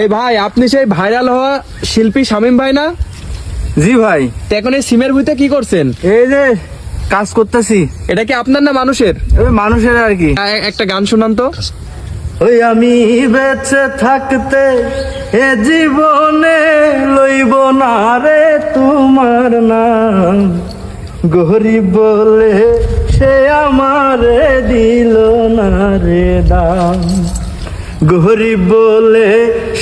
এই ভাই আপনি সেই ভাইরাল হওয়া শিল্পী শামীম ভাই না? জি ভাই। তো এখন এই সিমের ভিতরে কি করছেন? এই যে কাজ করতেছি। এটা কি আপনার না মানুষের? মানুষের আর কি। একটা গান শোনান তো। ওই আমি বেঁচে থাকতে এ জীবনে লইব না রে তোমার নাম। গরিব বলে সে আমারে দিল না রে দাম। গরিব বলে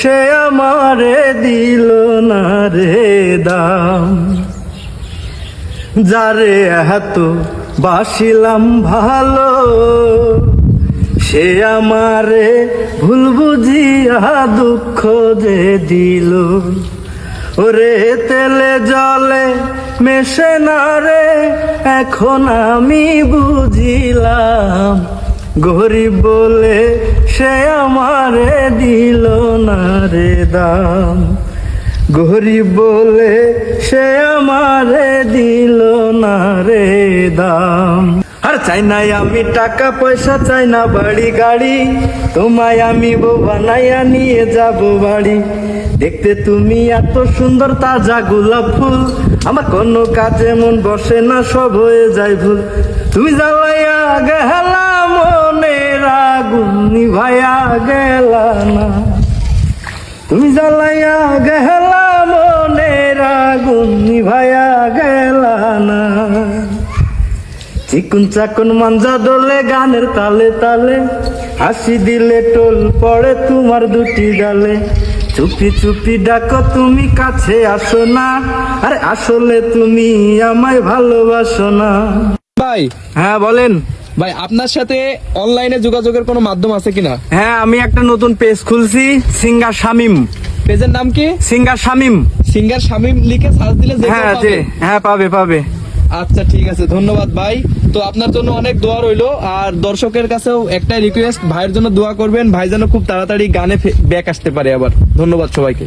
সে আমারে দিল না রে দাম। যারে এত বাসিলাম ভালো, সে আমারে ভুল বুঝিয়া দুঃখ যে দিল। ওরে তেলে জলে মেশে না রে, এখন আমি বুঝিলাম গরিব বলে সে আমারে দিল না রে দাম। গরিব বলে সে আমারে দিল না রে দাম। আর চাই না আমি টাকা পয়সা, চাই না বাড়ি গাড়ি। তোমায় আমি বউ বানাইয়া নিয়ে যাব বাড়ি। দেখতে তুমি এত সুন্দর তাজা গোলাপ ফুল। আমার কোনো কাজে মন বসে না, সব হয়ে যায় ভুল। তুমি জ্বালাইয়া গেলা তুমি জ্বালাইয়া গেলা মনের আগুন নিভাইয়া গেলা না। চিকুন চাকুন মাঞ্জা দোলে গানের তালে তালে হাসি দিলে টোল পড়ে তোমার দুটি গালে চুপি চুপি ডাকো তুমি কাছে আসো না আরে আসলে তুমি আমায় ভালোবাসো না। ভাই। হ্যাঁ বলেন। ভাই আপনার সাথে অনলাইনে যোগাযোগের কোনো মাধ্যম আছে কিনা? হ্যাঁ আমি একটা নতুন পেজ খুলছি সিঙ্গার শামিম পেজের নাম কি? সিঙ্গার শামিম সিঙ্গার শামীম লিখে সার্চ দিলে হ্যাঁ পাবে। হ্যাঁ পাবে পাবে। আচ্ছা ঠিক আছে ধন্যবাদ ভাই। তো আপনার জন্য অনেক দোয়া রইল আর দর্শকের কাছেও একটাই রিকোয়েস্ট ভাইয়ের জন্য দোয়া করবেন ভাই যেন খুব তাড়াতাড়ি গানে ব্যাক আসতে পারে আবার। ধন্যবাদ সবাইকে।